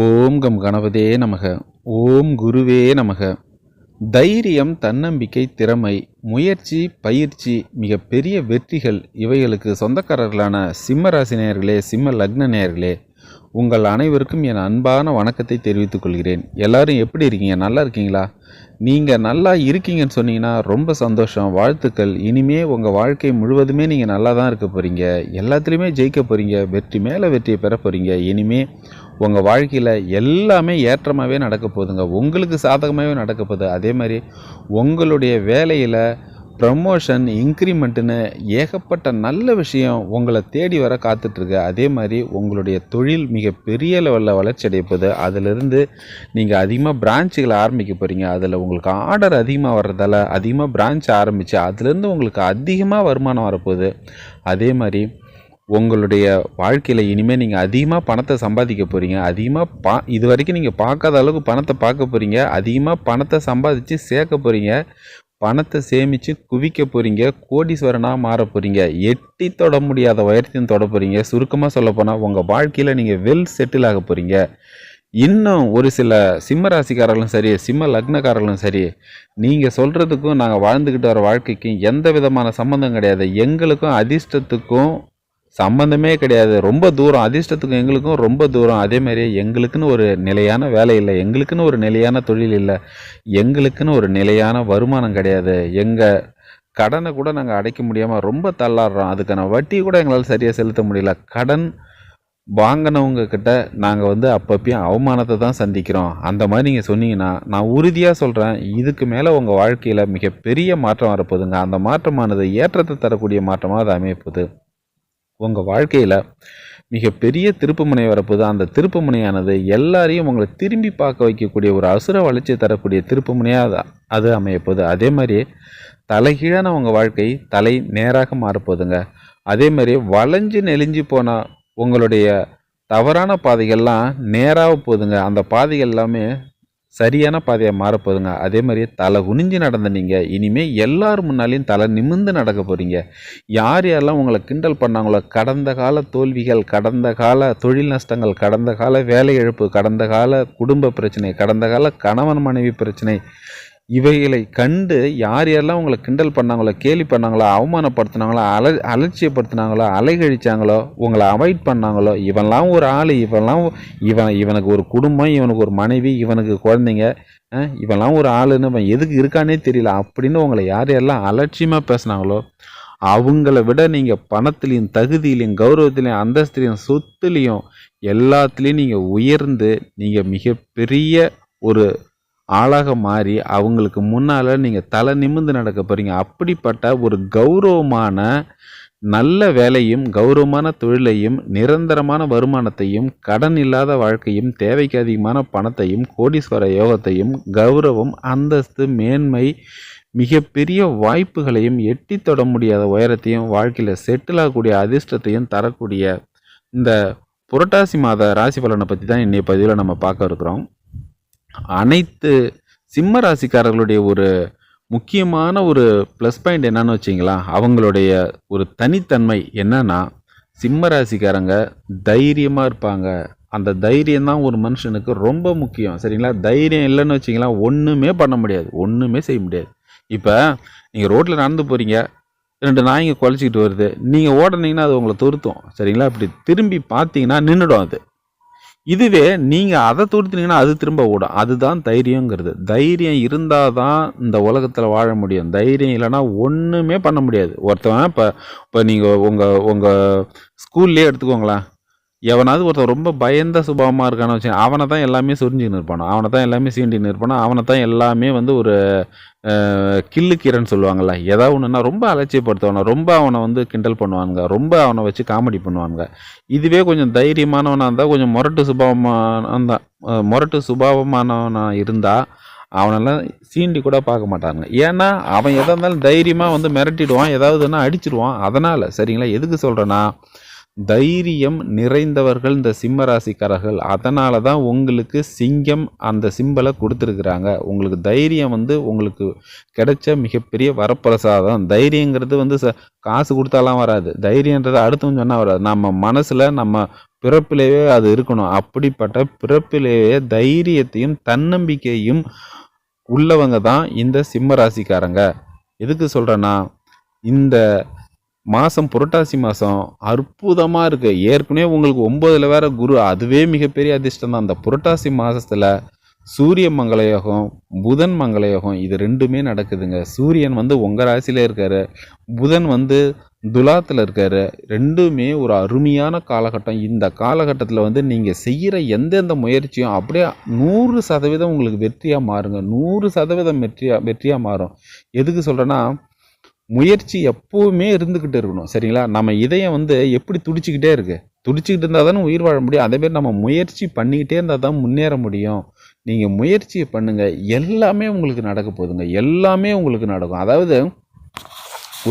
ஓம் come கணபதே நமக. ஓம் குருவே நமக. தைரியம் தன்னம்பிக்கை திறமை முயற்சி பயிற்சி மிகப்பெரிய வெற்றிகள் இவைகளுக்கு சொந்தக்காரர்களான சிம்ம ராசி சிம்ம லக்ன நேயர்களே உங்கள் அனைவருக்கும் என் அன்பான வணக்கத்தை தெரிவித்துக் கொள்கிறேன். எல்லாரும் எப்படி இருக்கீங்க? நல்லா இருக்கீங்களா? நீங்கள் நல்லா இருக்கீங்கன்னு சொன்னீங்கன்னா ரொம்ப சந்தோஷம் வாழ்த்துக்கள். இனிமே உங்கள் வாழ்க்கை முழுவதுமே நீங்கள் நல்லா தான் இருக்க போகிறீங்க எல்லாத்துலேயுமே ஜெயிக்க போகிறீங்க வெற்றி மேலே வெற்றியை பெற போகிறீங்க இனிமே உங்கள் வாழ்க்கையில் எல்லாமே ஏற்றமாகவே நடக்க போகுதுங்க. உங்களுக்கு சாதகமாகவே நடக்க போகுது. அதே மாதிரி உங்களுடைய வேலையில் ப்ரமோஷன் இன்க்ரிமெண்ட்டுன்னு ஏகப்பட்ட நல்ல விஷயம் உங்களை தேடி வர காத்துட்ருக்கு. அதே மாதிரி உங்களுடைய தொழில் மிக பெரிய லெவலில் வளர்ச்சி அடைய போகுது. அதிலிருந்து நீங்கள் அதிகமாக பிரான்ச்சுகளை ஆரம்பிக்க போகிறீங்க அதில் உங்களுக்கு ஆர்டர் அதிகமாக வர்றதால அதிகமாக பிரான்ச் ஆரம்பித்து அதுலேருந்து உங்களுக்கு அதிகமாக வருமானம் வரப்போகுது. அதே மாதிரி உங்களுடைய வாழ்க்கையில் இனிமேல் நீங்கள் அதிகமாக பணத்தை சம்பாதிக்க போகிறீங்க அதிகமாக பா இது வரைக்கும் நீங்கள் பார்க்காத அளவுக்கு பணத்தை பார்க்க போகிறீங்க அதிகமாக பணத்தை சம்பாதிச்சு சேர்க்க போகிறீங்க பணத்தை சேமித்து குவிக்க போகிறீங்க கோடீஸ்வரனாக மாற போகிறீங்க எட்டி தொட முடியாத உயரத்தையும் தொட போகிறீங்க சுருக்கமாக சொல்லப்போனால் உங்கள் வாழ்க்கையில் நீங்கள் வெல் செட்டில் ஆக போகிறீங்க இன்னும் ஒரு சில சிம்ம ராசிக்காரர்களும் சரி சிம்ம லக்னக்காரர்களும் சரி நீங்கள் சொல்கிறதுக்கும் நாங்கள் வாழ்ந்துக்கிட்டு வர வாழ்க்கைக்கும் எந்த விதமான சம்மந்தம் கிடையாது. எங்களுக்கும் அதிர்ஷ்டத்துக்கும் சம்மந்தமே கிடையாது. ரொம்ப தூரம் அதிர்ஷ்டத்துக்கும் எங்களுக்கும் ரொம்ப தூரம். அதே மாதிரி எங்களுக்குன்னு ஒரு நிலையான வேலை இல்லை. எங்களுக்குன்னு ஒரு நிலையான தொழில் இல்லை. எங்களுக்குன்னு ஒரு நிலையான வருமானம் கிடையாது. எங்கள் கடனை கூட நாங்கள் அடைக்க முடியாமல் ரொம்ப தள்ளாடுறோம். அதுக்கான வட்டி கூட எங்களால் சரியாக செலுத்த முடியல. கடன் வாங்கினவங்க கிட்ட நாங்கள் வந்து அப்பப்பயும் அவமானத்தை தான் சந்திக்கிறோம். அந்த மாதிரி நீங்கள் சொன்னீங்கன்னா நான் உறுதியாக சொல்கிறேன் இதுக்கு மேலே உங்கள் வாழ்க்கையில் மிகப்பெரிய மாற்றம் வரப்போகுதுங்க. அந்த மாற்றமானது ஏற்றத்தை தரக்கூடிய மாற்றமாக அது அமையப்போகுது. உங்கள் வாழ்க்கையில் மிகப்பெரிய திருப்புமுனை வரப்போது அந்த திருப்புமுனையானது எல்லாரையும் உங்களை திரும்பி பார்க்க வைக்கக்கூடிய ஒரு அசுர வளர்ச்சி தரக்கூடிய திருப்புமுனையாக அது அது அமையப்போகுது அதே மாதிரி தலைகீழான உங்கள் வாழ்க்கை தலை நேராக மாறப்போகுதுங்க. அதே மாதிரி வளைஞ்சு நெளிஞ்சு போன உங்களுடைய தவறான பாதைகள்லாம் நேராக போகுதுங்க. அந்த பாதைகள் எல்லாமே சரியான பாதையாக மாறப்போகுதுங்க அதே மாதிரியே தலை குனிஞ்சு நடந்த நீங்கள் இனிமேல் எல்லார் முன்னாலேயும் தலை நிமிர்ந்து நடக்க போகிறீங்க யார் யாரெல்லாம் உங்களை கிண்டல் பண்ணாங்களோ கடந்த கால தோல்விகள் கடந்த கால தொழில் நஷ்டங்கள் கடந்த கால வேலை இழப்பு கடந்த கால குடும்ப பிரச்சனை கடந்த கால கணவன் மனைவி பிரச்சனை இவைகளை கண்டு யார் யாரெல்லாம் உங்களை கிண்டல் பண்ணாங்களோ கேலி பண்ணாங்களோ அவமானப்படுத்தினாங்களோ அல அலட்சியப்படுத்தினாங்களோ அலைகழிச்சாங்களோ உங்களை அவாய்ட் பண்ணாங்களோ இவன்லாம் ஒரு ஆள் இவன்லாம் இவன் இவனுக்கு ஒரு குடும்பம் இவனுக்கு ஒரு மனைவி இவனுக்கு குழந்தைங்க இவன்லாம் ஒரு ஆளுன்னு இவன் எதுக்கு இருக்கானே தெரியல. அப்படின்னு உங்களை யார் யாரெல்லாம் அலட்சியமாக பேசுனாங்களோ அவங்கள விட நீங்கள் பணத்துலேயும் தகுதியிலையும் கௌரவத்துலேயும் அந்தஸ்துலேயும் சொத்துலேயும் எல்லாத்துலேயும் நீங்கள் உயர்ந்து நீங்கள் மிகப்பெரிய ஒரு ஆளாக மாறி அவங்களுக்கு முன்னால் நீங்கள் தலை நிமிர்ந்து நடக்க போகிறீங்க அப்படிப்பட்ட ஒரு கௌரவமான நல்ல வேலையும் கௌரவமான தொழிலையும் நிரந்தரமான வருமானத்தையும் கடன் இல்லாத வாழ்க்கையும் தேவைக்கு அதிகமான பணத்தையும் கோடீஸ்வர யோகத்தையும் கௌரவம் அந்தஸ்து மேன்மை மிகப்பெரிய வாய்ப்புகளையும் எட்டி தொட முடியாத உயரத்தையும் வாழ்க்கையில் செட்டில் ஆகக்கூடிய அதிர்ஷ்டத்தையும் தரக்கூடிய இந்த புரட்டாசி மாத ராசி பலனை பற்றி தான் இன்றைய பதிவில் நம்ம பார்க்க இருக்கிறோம். அனைத்து சிம்ம ராசிக்காரர்களுடைய ஒரு முக்கியமான ஒரு ப்ளஸ் பாயிண்ட் என்னன்னு வச்சிங்களா அவங்களுடைய ஒரு தனித்தன்மை என்னன்னா சிம்ம ராசிக்காரங்க தைரியமாக இருப்பாங்க. அந்த தைரியம் தான் ஒரு மனுஷனுக்கு ரொம்ப முக்கியம். சரிங்களா? தைரியம் இல்லைன்னு வச்சிங்களா ஒன்றுமே பண்ண முடியாது. ஒன்றுமே செய்ய முடியாது. இப்போ நீங்கள் ரோட்டில் நடந்து போகிறீங்க ரெண்டு நாய்ங்க குலைச்சிக்கிட்டு வருது நீங்கள் ஓடுனீங்கன்னா அது உங்களை துருத்தும். சரிங்களா? இப்படி திரும்பி பார்த்தீங்கன்னா நின்றுடும் அது. இதுவே நீங்கள் அதை துடுத்துனீங்கன்னா அது திரும்ப ஓடும். அதுதான் தைரியங்கிறது. தைரியம் இருந்தால் தான் இந்த உலகத்தில் வாழ முடியும். தைரியம் இல்லைன்னா ஒன்றுமே பண்ண முடியாது. ஒருத்தவன் இப்போ இப்போ நீங்கள் உங்கள் உங்கள் ஸ்கூல்லே எடுத்துக்கோங்களேன். எவனாவது ஒருத்தன் ரொம்ப பயந்த சுபாவமாக இருக்கான்னு வச்சு அவனை தான் எல்லாமே சொரிஞ்சுக்கின்னு இருப்பானோ? அவனை தான் எல்லாமே சீண்டின்னு இருப்பானோ? அவனை தான் எல்லாமே வந்து ஒரு கில்லு கீரைன்னு சொல்லுவாங்கள்ல ஏதாவது ஒன்றுனா ரொம்ப அலட்சியப்படுத்துவாங்க ரொம்ப அவனை வந்து கிண்டல் பண்ணுவானுங்க ரொம்ப அவனை வச்சு காமெடி பண்ணுவானுங்க. இதுவே கொஞ்சம் தைரியமானவனாக இருந்தால் கொஞ்சம் முரட்டு சுபாவமான இருந்தால் முரட்டு சுபாவமானவனாக இருந்தால் அவனெல்லாம் சீண்டி கூட பார்க்க மாட்டாங்க ஏன்னா அவன் எதாக இருந்தாலும் தைரியமாக வந்து மிரட்டிடுவான் ஏதாவதுன்னா அடிச்சிடுவான் அதனால் சரிங்களா? எதுக்கு சொல்கிறேன்னா தைரியம் நிறைந்தவர்கள் இந்த சிம்ம ராசிக்காரர்கள் அதனால தான் உங்களுக்கு சிங்கம் அந்த சிம்பலை கொடுத்துருக்குறாங்க. உங்களுக்கு தைரியம் வந்து உங்களுக்கு கிடைச்ச மிகப்பெரிய வரப்பிரசாதம். தைரியங்கிறது வந்து ச காசு கொடுத்தாலாம் வராது. தைரியன்றது அடுத்தவங்க சொன்னால் வராது. நம்ம மனசில் நம்ம பிறப்பிலேயே அது இருக்கணும். அப்படிப்பட்ட பிறப்பிலேயே தைரியத்தையும் தன்னம்பிக்கையும் உள்ளவங்க தான் இந்த சிம்ம ராசிக்காரங்க எதுக்கு சொல்கிறேன்னா இந்த மாதம் புரட்டாசி மாதம் அற்புதமாக இருக்குது ஏற்கனவே உங்களுக்கு ஒம்பதில் வேற குரு. அதுவே மிகப்பெரிய அதிர்ஷ்டம் தான் அந்த புரட்டாசி மாதத்தில் சூரிய மங்களயோகம் புதன் மங்களயோகம் இது ரெண்டுமே நடக்குதுங்க. சூரியன் வந்து உங்கள் ராசியில் இருக்காரு. புதன் வந்து துலாத்தில் இருக்காரு. ரெண்டுமே ஒரு அருமையான காலகட்டம். இந்த காலகட்டத்தில் வந்து நீங்கள் செய்கிற எந்தெந்த முயற்சியும் அப்படியே நூறு சதவீதம் உங்களுக்கு வெற்றியாக மாறுங்க. நூறு சதவீதம் வெற்றியாக வெற்றியாக மாறும். எதுக்கு சொல்கிறேன்னா முயற்சி எப்போவுமே இருந்துக்கிட்டு இருக்கணும் சரிங்களா? நம்ம இதயம் வந்து எப்படி துடிச்சிக்கிட்டே இருக்கு? துடிச்சிக்கிட்டு இருந்தால் தானே உயிர் வாழ முடியும். அதேமாரி நம்ம முயற்சி பண்ணிக்கிட்டே இருந்தால் தான் முன்னேற முடியும். நீங்கள் முயற்சியை பண்ணுங்கள் எல்லாமே உங்களுக்கு நடக்க போகுதுங்க. எல்லாமே உங்களுக்கு நடக்கும். அதாவது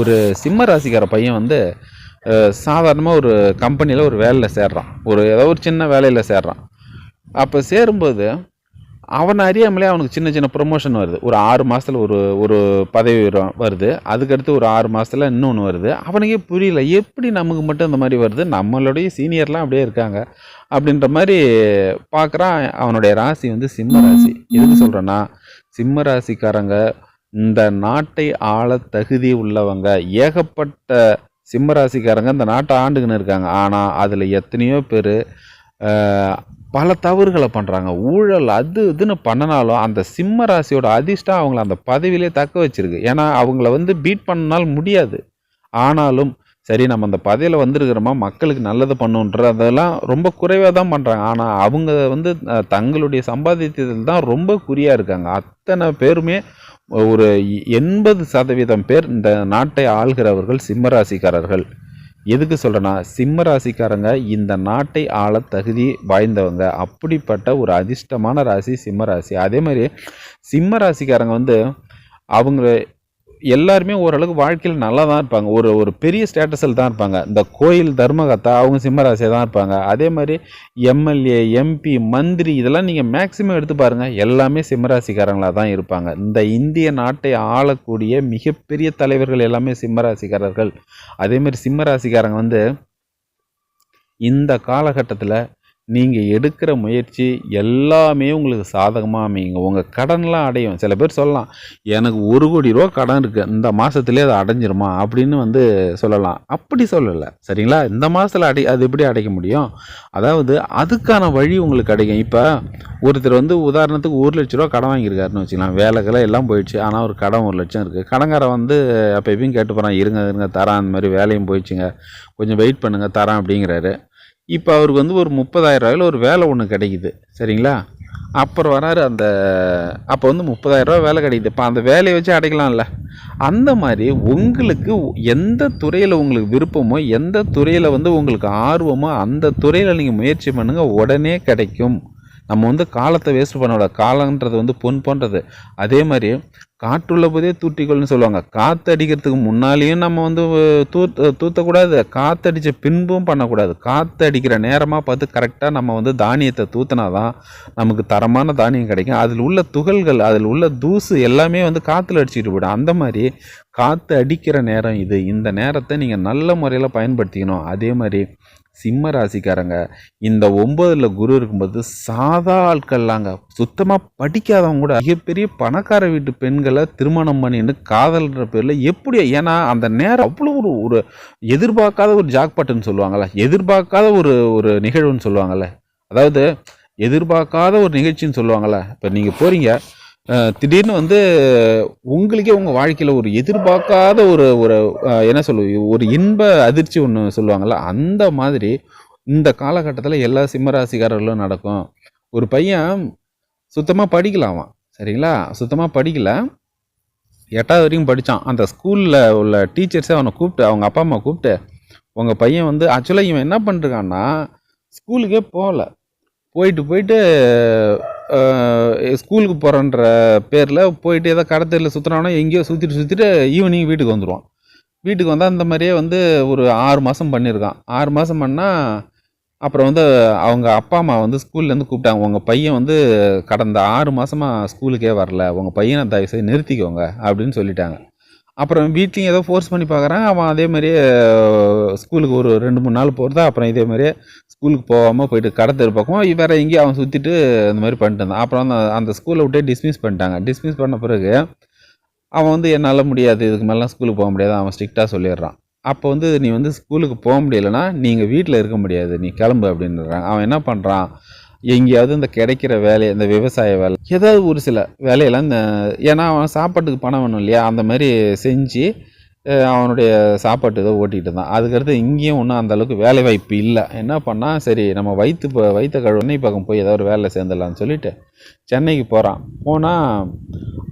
ஒரு சிம்ம ராசிக்கார பையன் வந்து சாதாரணமாக ஒரு கம்பெனியில் ஒரு வேலையில் சேர்றான். ஒரு ஏதோ ஒரு சின்ன வேலையில் சேர்றான். அப்போ சேரும்போது அவனை அறியாமலே அவனுக்கு சின்ன சின்ன ப்ரொமோஷன் வருது. ஒரு ஆறு மாதத்தில் ஒரு ஒரு பதவி வரும் வருது. அதுக்கடுத்து ஒரு ஆறு மாதத்தில் இன்னொன்று வருது. அவனுக்கே புரியல எப்படி நமக்கு மட்டும் இந்த மாதிரி வருது? நம்மளுடைய சீனியர்லாம் அப்படியே இருக்காங்க. அப்படின்ற மாதிரி பார்க்குறான் அவனுடைய ராசி வந்து சிம்ம ராசி. எதுக்கு சொல்கிறேன்னா சிம்ம ராசிக்காரங்க இந்த நாட்டை ஆள தகுதி உள்ளவங்க. ஏகப்பட்ட சிம்ம ராசிக்காரங்க இந்த நாட்டை ஆண்டுக்குன்னு இருக்காங்க. ஆனால் அதில் எத்தனையோ பேர் பல தவறுகளை பண்ணுறாங்க ஊழல் அது இதுன்னு பண்ணினாலும் அந்த சிம்ம ராசியோட அதிர்ஷ்டம் அவங்கள அந்த பதவியிலே தக்க வச்சிருக்கு. ஏன்னா அவங்கள வந்து பீட் பண்ணனால் முடியாது. ஆனாலும் சரி நம்ம அந்த பதவியில் வந்திருக்கிறோமா? மக்களுக்கு நல்லது பண்ணுன்றதெல்லாம் ரொம்ப குறைவாக தான் பண்ணுறாங்க ஆனால் அவங்க வந்து தங்களுடைய சம்பாதித்ததில் தான் ரொம்ப குறியாக இருக்காங்க. அத்தனை பேருமே ஒரு எண்பது சதவீதம் பேர் இந்த நாட்டை ஆள்கிறவர்கள் சிம்மராசிக்காரர்கள் எதுக்கு சொல்கிறேன்னா சிம்ம ராசிக்காரங்க இந்த நாட்டை ஆள தகுதி வாய்ந்தவங்க. அப்படிப்பட்ட ஒரு அதிர்ஷ்டமான ராசி சிம்ம ராசி. அதே மாதிரி சிம்ம ராசிக்காரங்க வந்து அவங்க எல்லாருமே ஓரளவுக்கு வாழ்க்கையில் நல்லா தான் இருப்பாங்க. ஒரு ஒரு பெரிய ஸ்டேட்டஸில் தான் இருப்பாங்க. இந்த கோயில் தர்மகத்தா அவங்க சிம்மராசியாக தான் இருப்பாங்க. அதே மாதிரி எம்எல்ஏ எம்பி மந்திரி இதெல்லாம் நீங்கள் மேக்சிமம் எடுத்து பாருங்கள் எல்லாமே சிம்மராசிக்காரங்களாக தான் இருப்பாங்க. இந்த இந்திய நாட்டை ஆளக்கூடிய மிகப்பெரிய தலைவர்கள் எல்லாமே சிம்மராசிக்காரர்கள் அதேமாதிரி சிம்மராசிக்காரங்க வந்து இந்த காலகட்டத்தில் நீங்கள் எடுக்கிற முயற்சி எல்லாமே உங்களுக்கு சாதகமாக அமையுங்க. உங்கள் கடன்லாம் அடையும். சில பேர் சொல்லலாம் எனக்கு ஒரு கோடி ரூபா கடன் இருக்குது இந்த மாதத்துலேயே அதை அடைஞ்சிருமா? அப்படின்னு வந்து சொல்லலாம். அப்படி சொல்லலை. சரிங்களா? இந்த மாதத்தில் அடை அது எப்படி அடைக்க முடியும்? அதாவது அதுக்கான வழி உங்களுக்கு கிடைக்கும் இப்போ ஒருத்தர் வந்து உதாரணத்துக்கு ஒரு லட்ச ரூபா கடன் வாங்கியிருக்காருன்னு வச்சுக்கலாம். வேலைக்கெல்லாம் எல்லாம் போயிடுச்சு. ஆனால் ஒரு கடன் ஒரு லட்சம் இருக்குது கடங்காரன் வந்து அப்போ எப்பயும் கேட்டு போகிறான் இருங்க இருங்க தரான். அந்த மாதிரி வேலையும் போயிடுச்சுங்க. கொஞ்சம் வெயிட் பண்ணுங்கள் தரான் அப்படிங்கிறாரு. இப்போ அவருக்கு வந்து ஒரு முப்பதாயிரரூவாயில் ஒரு வேலை ஒன்று கிடைக்குது. சரிங்களா? அப்புறம் வராரு அந்த அப்போ வந்து முப்பதாயிரரூவா வேலை கிடைக்குது. இப்போ அந்த வேலையை வச்சு அடைக்கலாம்ல. அந்த மாதிரி உங்களுக்கு எந்த துறையில் உங்களுக்கு விருப்பமோ எந்த துறையில் வந்து உங்களுக்கு ஆர்வமோ அந்த துறையில் நீங்கள் முயற்சி பண்ணுங்கள் உடனே கிடைக்கும். நம்ம வந்து காலத்தை வேஸ்ட் பண்ணோட காலன்றது வந்து பொன் போன்றது. அதே மாதிரி காற்றுள்ள போதே தூட்டிக்கொள்னு சொல்லுவாங்க. காற்று அடிக்கிறதுக்கு முன்னாலேயும் நம்ம வந்து தூத்த தூத்தக்கூடாது. காற்றடித்த பின்பும் பண்ணக்கூடாது. காற்று அடிக்கிற நேரமாக பார்த்து கரெக்டாக நம்ம வந்து தானியத்தை தூத்தினா தான் நமக்கு தரமான தானியம் கிடைக்கும். அதில் உள்ள துகள்கள் அதில் உள்ள தூசு எல்லாமே வந்து காற்றுல அடிச்சுக்கிட்டு போய்டும். அந்த மாதிரி காற்று அடிக்கிற நேரம் இது. இந்த நேரத்தை நீங்கள் நல்ல முறையில் பயன்படுத்திக்கணும். அதே மாதிரி சிம்ம ராசிக்காரங்க. இந்த ஒம்பதில் குரு இருக்கும்போது சாதா ஆட்கள்லாங்க. சுத்தமாக படிக்காதவங்க கூட மிகப்பெரிய பணக்கார வீட்டு பெண்களை திருமணம் பண்ணின்னு காதல்ன்ற பேரில் எப்படி ஏன்னா அந்த நேரம் அவ்வளோ ஒரு ஒரு எதிர்பார்க்காத ஒரு ஜாக்பாட்டுன்னு சொல்லுவாங்கள்ல எதிர்பார்க்காத ஒரு ஒரு நிகழ்வுன்னு சொல்லுவாங்கள்ல அதாவது எதிர்பார்க்காத ஒரு நிகழ்ச்சின்னு சொல்லுவாங்கள்ல இப்போ நீங்கள் போகிறீங்க திடீர்னு வந்து உங்களுக்கே உங்கள் வாழ்க்கையில் ஒரு எதிர்பார்க்காத ஒரு ஒரு என்ன சொல்லு ஒரு இன்ப அதிர்ச்சி ஒன்று சொல்லுவாங்கள்ல அந்த மாதிரி இந்த காலகட்டத்தில் எல்லா சிம்மராசிக்காரர்களும் நடக்கும். ஒரு பையன் சுத்தமாக படிக்கலாமா சரிங்களா? சுத்தமாக படிக்கல. எட்டாவது வரைக்கும் படித்தான் அந்த ஸ்கூலில் உள்ள டீச்சர்ஸே அவனை கூப்பிட்டு அவங்க அப்பா அம்மா கூப்பிட்டு உங்கள் பையன் வந்து ஆக்சுவலாக இவன் என்ன பண்ணிருக்கான்னா ஸ்கூலுக்கே போகல. போயிட்டு போயிட்டு ஸ்கூலுக்கு போகிறன்ற பேரில் போயிட்டு ஏதோ கடத்தெரியில் சுற்றுறானோ எங்கேயோ சுற்றிட்டு சுற்றிட்டு ஈவினிங் வீட்டுக்கு வந்துடுவான் வீட்டுக்கு வந்தால் இந்த மாதிரியே வந்து ஒரு ஆறு மாதம் பண்ணியிருக்கான் ஆறு மாதம் பண்ணால் அப்புறம் வந்து அவங்க அப்பா அம்மா வந்து ஸ்கூல்லேருந்து கூப்பிட்டாங்க. உங்கள் பையன் வந்து கடந்த ஆறு மாதமாக ஸ்கூலுக்கே வரல. உங்கள் பையனை தயவு செய்து நிறுத்திக்கோங்க அப்படின்னு சொல்லிட்டாங்க. அப்புறம் வீட்லேயும் ஏதோ ஃபோர்ஸ் பண்ணி பார்க்குறான் அவன் அதே மாதிரியே ஸ்கூலுக்கு ஒரு ரெண்டு மூணு நாள் போகிறதா அப்புறம் இதே மாதிரியே ஸ்கூலுக்கு போகாமல் போயிட்டு கடை தெரு பக்கம் வேறு எங்கேயும் அவன் சுற்றிட்டு இந்த மாதிரி பண்ணிட்டு இருந்தான். அப்புறம் அந்த அந்த ஸ்கூலை விட்டே டிஸ்மிஸ் பண்ணிட்டாங்க. டிஸ்மிஸ் பண்ண பிறகு அவன் வந்து என்னால் முடியாது இதுக்கு மேலாம் ஸ்கூலுக்கு போக முடியாது அவன் ஸ்ட்ரிக்டாக சொல்லிடுறான். அப்போ வந்து நீ வந்து ஸ்கூலுக்கு போக முடியலன்னா நீங்கள் வீட்டில் இருக்க முடியாது நீ கிளம்பு அப்படின்றாங்க. அவன் என்ன பண்ணுறான் எங்கேயாவது இந்த கிடைக்கிற வேலை இந்த விவசாய வேலை ஏதாவது ஒரு சில வேலையெல்லாம் இந்த ஏன்னா அவன் சாப்பாட்டுக்கு பணம் வேணும் இல்லையா? அந்த மாதிரி செஞ்சு அவனுடைய சாப்பாட்டு இதை ஓட்டிகிட்டு இருந்தான். அதுக்கடுத்து இங்கேயும் ஒன்றும் அந்த அளவுக்கு வேலை வாய்ப்பு இல்லை. என்ன பண்ணால் சரி நம்ம வயிற்று இப்போ வயிற்ற கழுவுனே பக்கம் போய் ஏதாவது ஒரு வேலை சேர்ந்துடலாம்னு சொல்லிட்டு சென்னைக்கு போகிறான் போனால்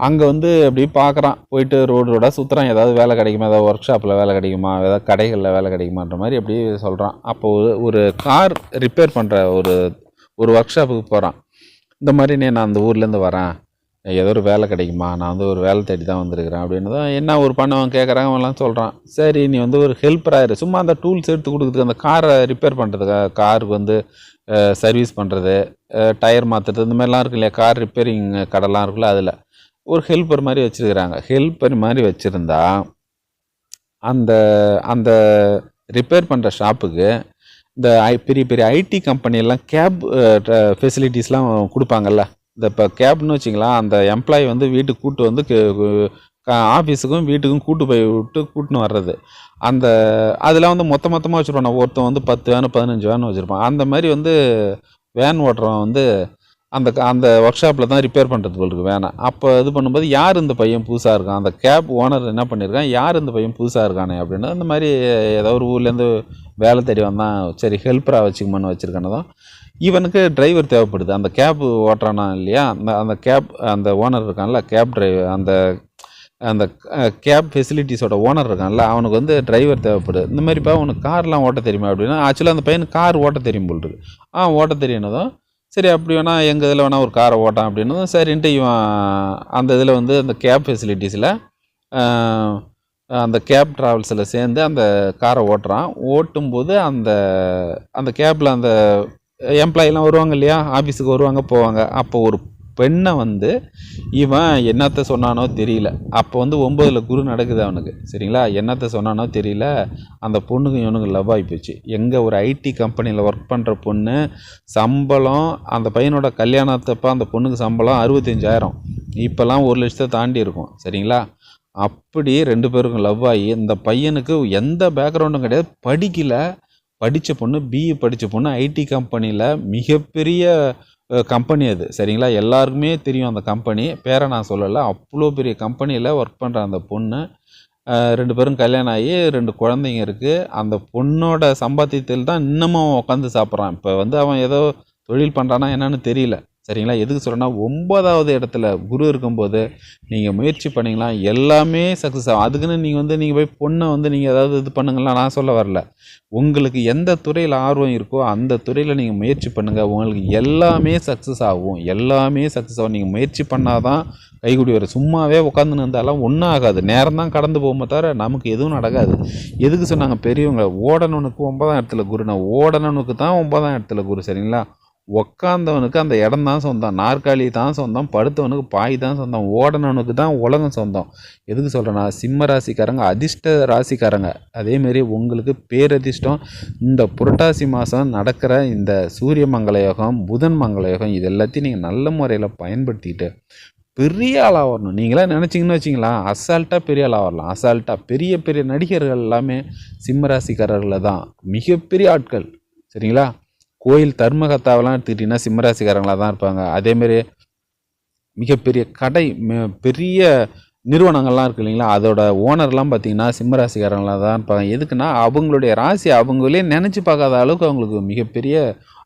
அங்கே வந்து அப்படி பார்க்குறான் போயிட்டு ரோடு ரோடாக சுற்றுறான் ஏதாவது வேலை கிடைக்குமா? ஏதாவது ஒர்க் ஷாப்பில் வேலை கிடைக்குமா? ஏதாவது கடைகளில் வேலை கிடைக்குமான்ற மாதிரி அப்படியே சொல்கிறான் அப்போ ஒரு ஒரு கார் ரிப்பேர் பண்ணுற ஒரு ஒரு ஒர்க் ஷாப்புக்கு போகிறான் இந்த மாதிரி நான் அந்த ஊர்லேருந்து வரேன். ஏதோ ஒரு வேலை கிடைக்குமா? நான் வந்து ஒரு வேலை தேடி தான் வந்திருக்கிறேன் அப்படின்னு தான் என்ன ஒரு பண்ணவன் கேட்குறாங்க அவன்லாம் சொல்கிறான் சரி நீ வந்து ஒரு ஹெல்ப்பராக இரு சும்மா அந்த டூல்ஸ் எடுத்து கொடுக்குறதுக்கு அந்த காரை ரிப்பேர் பண்ணுறதுக்கு காருக்கு வந்து சர்வீஸ் பண்ணுறது டயர் மாற்றுறது இந்த மாதிரிலாம் இருக்கு இல்லையா? கார் ரிப்பேரிங் கடைலாம் இருக்குல்ல அதில். ஒரு ஹெல்ப்பர் மாதிரி வச்சுருக்கிறாங்க. ஹெல்ப்பர் மாதிரி வச்சுருந்தா அந்த அந்த ரிப்பேர் பண்ணுற ஷாப்புக்கு இந்த ஐ பெரிய பெரிய ஐடி கம்பெனியெல்லாம் கேப் ஃபெசிலிட்டிஸ்லாம் கொடுப்பாங்கல்ல? இந்த இப்போ கேப்னு வச்சிங்களா அந்த எம்ப்ளாயி வந்து வீட்டுக்கு கூட்டு வந்து ஆஃபீஸுக்கும் வீட்டுக்கும் கூட்டு போய் விட்டு கூட்டின்னு வர்றது. அந்த அதெல்லாம் வந்து மொத்த மொத்தமாக வச்சுருப்பான் ஒருத்தன் வந்து பத்து வேனு பதினஞ்சு வேன் வச்சுருப்பான். அந்த மாதிரி வந்து வேன் ஓட்டுறவன் வந்து அந்த க- அந்த ஒர்க் ஷாப்பில் தான் ரிப்பேர் பண்ணுறது போல் இருக்கு வேனை அப்போ இது பண்ணும்போது யார் இந்த பையன் புதுசாக இருக்கான்? அந்த கேப் ஓனர் என்ன பண்ணியிருக்கான் யார் இந்த பையன் புதுசாக இருக்கானே அப்படின்னு இந்த மாதிரி ஏதோ ஒரு ஊர்லேருந்து வேலை தேடி வந்தான். சரி ஹெல்ப்பராக வச்சுக்கமான்னு வச்சுருக்கானதான் இவனுக்கு டிரைவர் தேவைப்படுது. அந்த கேப் ஓட்டுறானா இல்லையா? அந்த அந்த கேப் அந்த ஓனர் இருக்கான்ல கேப் டிரைவர் அந்த அந்த கேப் ஃபெசிலிட்டிஸோட ஓனர் இருக்கான்ல அவனுக்கு வந்து டிரைவர் தேவைப்படுது. இந்த மாதிரிப்பா உனக்கு கார்லாம் ஓட்ட தெரியுமா அப்படின்னா ஆக்சுவலாக அந்த பையனுக்கு கார் ஓட்ட தெரியும் போல் இருக்கு. ஆ ஓட்ட தெரியுனதும் சரி அப்படி வேணால் எங்கள் இதில் வேணால் ஒரு காரை ஓட்டான் அப்படின்னதும் சரின்ட்டு இவன் அந்த இதில் வந்து அந்த கேப் ஃபெசிலிட்டிஸில் அந்த கேப் ட்ராவல்ஸில் சேர்ந்து அந்த காரை ஓட்டுறான். ஓட்டும்போது அந்த அந்த கேப்பில் அந்த எம்ப்ளாயிலாம் வருவாங்க இல்லையா? ஆஃபீஸுக்கு வருவாங்க போவாங்க. அப்போ ஒரு பெண்ணை வந்து இவன் என்னத்த சொன்னானோ தெரியல. அப்போ வந்து ஒம்பதில் குரு நடக்குது அவனுக்கு. சரிங்களா? என்னத்த சொன்னானோ தெரியல. அந்த பொண்ணுக்கு இவனுக்கு லவ் ஆகி போச்சு. எங்கே ஒரு ஐடி கம்பெனியில் ஒர்க் பண்ணுற பொண்ணு சம்பளம் அந்த பையனோட கல்யாணத்தப்போ அந்த பொண்ணுக்கு சம்பளம் அறுபத்தஞ்சாயிரம். இப்போல்லாம் ஒரு லட்சத்தை தாண்டி இருக்கும். சரிங்களா? அப்படி ரெண்டு பேருக்கும் லவ் ஆகி இந்த பையனுக்கு எந்த பேக்ரவுண்டும் கிடையாது. படிக்கலை. படித்த பொண்ணு பிஇ படித்த பொண்ணு ஐடி கம்பெனியில் மிகப்பெரிய கம்பெனி அது. சரிங்களா? எல்லாருக்குமே தெரியும் அந்த கம்பெனி பேரை நான் சொல்லலை. அவ்வளோ பெரிய கம்பெனியில் ஒர்க் பண்ணுற அந்த பொண்ணு. ரெண்டு பேரும் கல்யாணம் ஆகி ரெண்டு குழந்தைங்க இருக்குது அந்த பொண்ணோட சம்பாத்தியத்தில் தான் இன்னமும் உட்காந்து சாப்பிட்றான். இப்போ வந்து அவன் ஏதோ தொழில் பண்ணுறானா என்னன்னு தெரியல. சரிங்களா? எதுக்கு சொல்கிறேன்னா ஒன்பதாவது இடத்துல குரு இருக்கும்போது நீங்கள் முயற்சி பண்ணிங்களா எல்லாமே சக்ஸஸ் ஆகும். அதுக்குன்னு நீங்கள் வந்து நீங்கள் போய் பொண்ணை வந்து நீங்கள் ஏதாவது இது பண்ணுங்களா நான் சொல்ல வரல. உங்களுக்கு எந்த துறையில் ஆர்வம் இருக்கோ அந்த துறையில் நீங்கள் முயற்சி பண்ணுங்கள் உங்களுக்கு எல்லாமே சக்ஸஸ் ஆகும். எல்லாமே சக்ஸஸ் ஆகும். நீங்கள் முயற்சி பண்ணால் தான் கைகூடி வரும். சும்மாவே உட்காந்துன்னு இருந்தாலும் ஒன்றும் ஆகாது. நேரம் தான் கடந்து போகுமே தவிர நமக்கு எதுவும் நடக்காது. எதுக்கு சொன்னாங்க? பெரியவங்க ஓடனவனுக்கு ஒன்பதாம் இடத்துல குருனா ஓடனவனுக்கு தான் ஒன்பதாம் இடத்துல குரு சரிங்களா? உக்காந்தவனுக்கு அந்த இடம் தான் சொந்தம். நாற்காலி தான் சொந்தம். படுத்தவனுக்கு பாய் தான் சொந்தம். ஓடனவனுக்கு தான் உலகம் சொந்தம். எதுக்கு சொல்கிறேன்னா சிம்ம ராசிக்காரங்க அதிர்ஷ்ட ராசிக்காரங்க. அதேமாரி உங்களுக்கு பேரதிர்ஷ்டம் இந்த புரட்டாசி மாதம் நடக்கிற இந்த சூரிய மங்கள யோகம் புதன் மங்கள யோகம் இது எல்லாத்தையும் நீங்கள் நல்ல முறையில் பயன்படுத்திக்கிட்டு பெரிய ஆளாக வரணும். நீங்களாம் நினச்சிங்கன்னு வச்சிங்களா அசால்ட்டாக பெரிய ஆளாக வரலாம். அசால்ட்டாக பெரிய பெரிய நடிகர்கள் எல்லாமே சிம்மராசிக்காரர்களில் தான். மிகப்பெரிய ஆட்கள். சரிங்களா? கோயில் தர்மகத்தாவெல்லாம் எடுத்துக்கிட்டிங்கன்னா சிம்மராசிக்காரங்களாக தான் இருப்பாங்க அதேமாரி மிகப்பெரிய கடை ம- பெரிய நிறுவனங்கள்லாம் இருக்கு இல்லைங்களா? அதோட ஓனர்லாம் பார்த்தீங்கன்னா சிம்மராசிக்காரங்களாக தான் இருப்பாங்க. எதுக்குன்னா அவங்களுடைய ராசி அவங்களே நினச்சி பார்க்காத அளவுக்கு அவங்களுக்கு மிகப்பெரிய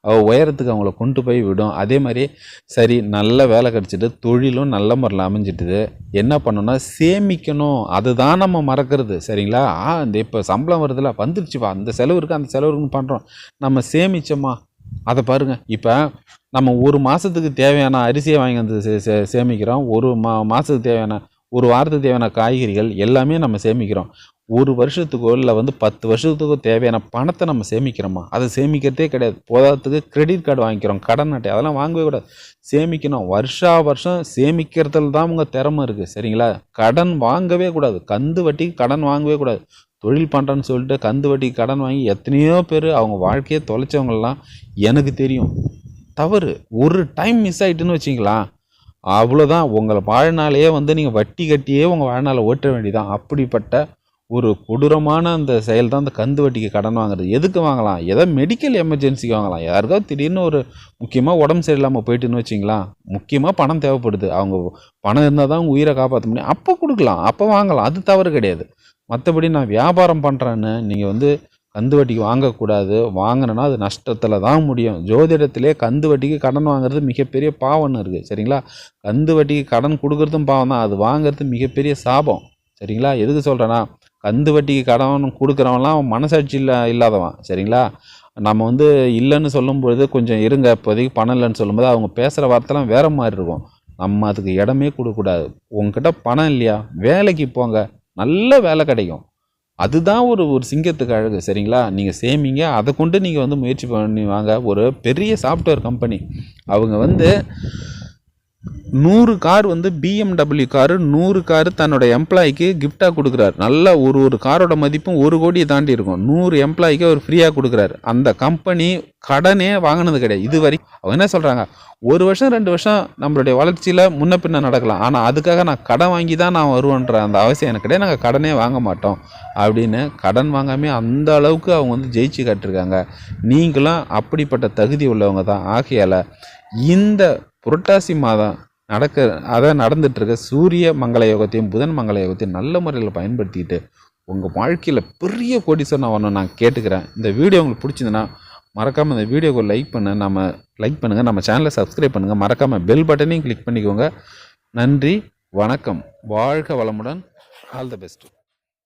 உயரத்துக்கு அவங்கள கொண்டு போய் விடும். அதே மாதிரி சரி நல்ல வேலை கிடச்சிட்டு தொழிலும் நல்ல முறையில் அமைஞ்சிட்டுது. என்ன பண்ணணும்னா சேமிக்கணும். அதுதான் நம்ம மறக்கிறது சரிங்களா? ஆ இந்த இப்போ சம்பளம் வருதுல வந்துருச்சுப்பா அந்த செலவு இருக்குது அந்த செலவு இருக்குன்னு பண்ணுறோம் நம்ம சேமிச்சோமா? அதை பாருங்கள் இப்போ நம்ம ஒரு மாதத்துக்கு தேவையான அரிசியை வாங்கி வந்து சே- சேமிக்கிறோம். ஒரு மா மாதத்துக்கு தேவையான ஒரு வாரத்துக்கு தேவையான காய்கறிகள் எல்லாமே நம்ம சேமிக்கிறோம். ஒரு வருஷத்துக்கோ இல்லை வந்து பத்து வருஷத்துக்கோ தேவையான பணத்தை நம்ம சேமிக்கிறோமா? அதை சேமிக்கிறதே கிடையாது. போதாதத்துக்கு கிரெடிட் கார்டு வாங்கிக்கிறோம் கடன் அட்டை அதெல்லாம் வாங்கவே கூடாது. சேமிக்கணும். வருஷா வருஷம் சேமிக்கிறதுல தான் உங்கள் திறமை இருக்குது சரிங்களா? கடன் வாங்கவே கூடாது. கந்து வட்டிக்கு கடன் வாங்கவே கூடாது. தொழில் பண்ணுறேன்னு சொல்லிட்டு கந்து வட்டிக்கு கடன் வாங்கி எத்தனையோ பேர் அவங்க வாழ்க்கையை தொலைச்சவங்கலாம் எனக்கு தெரியும். தவறு. ஒரு டைம் மிஸ் ஆயிட்டுன்னு வச்சிங்களா அவ்வளோதான் உங்களை வாழ்நாளையே வந்து நீங்கள் வட்டி கட்டியே உங்கள் வாழ்நாளை ஓட்ட வேண்டியதான் அப்படிப்பட்ட ஒரு கொடூரமான அந்த செயல் தான் அந்த கந்து வட்டிக்கு கடன் வாங்குறது. எதுக்கு வாங்கலாம்? ஏதோ மெடிக்கல் எமர்ஜென்சிக்கு வாங்கலாம். யாருக்காவது திடீர்னு ஒரு முக்கியமாக உடம்பு சரியில்லாமல் போயிட்டுன்னு வச்சிங்களா முக்கியமாக பணம் தேவைப்படுது. அவங்க பணம் இருந்தால் தான் அவங்க உயிரை காப்பாற்ற முடியும். அப்போ கொடுக்கலாம். அப்போ வாங்கலாம். அது தவறு கிடையாது. மற்றபடி நான் வியாபாரம் பண்ணுறேன்னு நீங்கள் வந்து கந்து வட்டிக்கு வாங்கக்கூடாது. வாங்கினேன்னா அது நஷ்டத்தில் தான் முடியும். ஜோதிடத்திலே கந்து வட்டிக்கு கடன் வாங்குறது மிகப்பெரிய பாவம்னு இருக்குது சரிங்களா? கந்து வட்டிக்கு கடன் கொடுக்குறதும் பாவம் தான் அது வாங்குறது மிகப்பெரிய சாபம். சரிங்களா? எதுக்கு சொல்கிறேன்னா கந்து வட்டிக்கு கடன் கொடுக்குறவன்லாம் அவன் மனசாட்சி இல்லை இல்லாதவன் சரிங்களா? நம்ம வந்து இல்லைன்னு சொல்லும்பொழுது கொஞ்சம் இருங்க இப்போதைக்கு பணம் இல்லைன்னு சொல்லும்போது அவங்க பேசுகிற வார்த்தைலாம் வேறு மாதிரி இருக்கும். நம்ம அதுக்கு இடமே கொடுக்கக்கூடாது. உங்ககிட்ட பணம் இல்லையா? வேலைக்கு போங்க. நல்ல வேலை கிடைக்கும். அதுதான் ஒரு ஒரு சிங்கத்துக்கு அழகு சரிங்களா? நீங்கள் சேமிங்க. அதை கொண்டு நீங்கள் வந்து முயற்சி பண்ணி வாங்க. ஒரு பெரிய சாஃப்ட்வேர் கம்பெனி அவங்க வந்து நூறு கார் வந்து பிஎம்டபிள்யூ காரு நூறு காரு தன்னோட எம்ப்ளாய்க்கு கிஃப்டாக கொடுக்குறாரு. நல்ல ஒரு ஒரு காரோட மதிப்பும் ஒரு கோடியை தாண்டி இருக்கும். நூறு எம்ப்ளாய்க்கு அவர் ஃப்ரீயாக கொடுக்குறாரு. அந்த கம்பெனி கடனே வாங்கினது கிடையாது. இது வரைக்கும் அவங்க என்ன சொல்கிறாங்க ஒரு வருஷம் ரெண்டு வருஷம் நம்மளுடைய வளர்ச்சியில் முன்ன பின்ன நடக்கலாம். ஆனால் அதுக்காக நான் கடன் வாங்கி தான் நான் வருவேன்ற அந்த அவசியம் எனக்கு கிடையாது. நாங்கள் கடனே வாங்க மாட்டோம் அப்படின்னு கடன் வாங்காமே அந்த அளவுக்கு அவங்க வந்து ஜெயிச்சு காட்டிருக்காங்க நீங்களும் அப்படிப்பட்ட தகுதி உள்ளவங்க தான். ஆகையால் இந்த புரட்டாசி மாதம் நடக்க அதை நடந்துட்டுருக்க சூரிய மங்கள யோகத்தையும் புதன் மங்கள யோகத்தையும் நல்ல முறையில் பயன்படுத்திக்கிட்டு உங்கள் வாழ்க்கையில் பெரிய கோடீஸ்வரன் ஆகணும்னு நான் கேட்டுக்கிறேன். இந்த வீடியோ உங்களுக்கு பிடிச்சிதுன்னா மறக்காமல் இந்த வீடியோக்கு லைக் பண்ண நம்ம லைக் பண்ணுங்கள் நம்ம சேனலை சப்ஸ்கிரைப் பண்ணுங்கள் மறக்காமல் பெல் பட்டனையும் கிளிக் பண்ணிக்கோங்க. நன்றி வணக்கம். வாழ்க வளமுடன். All the best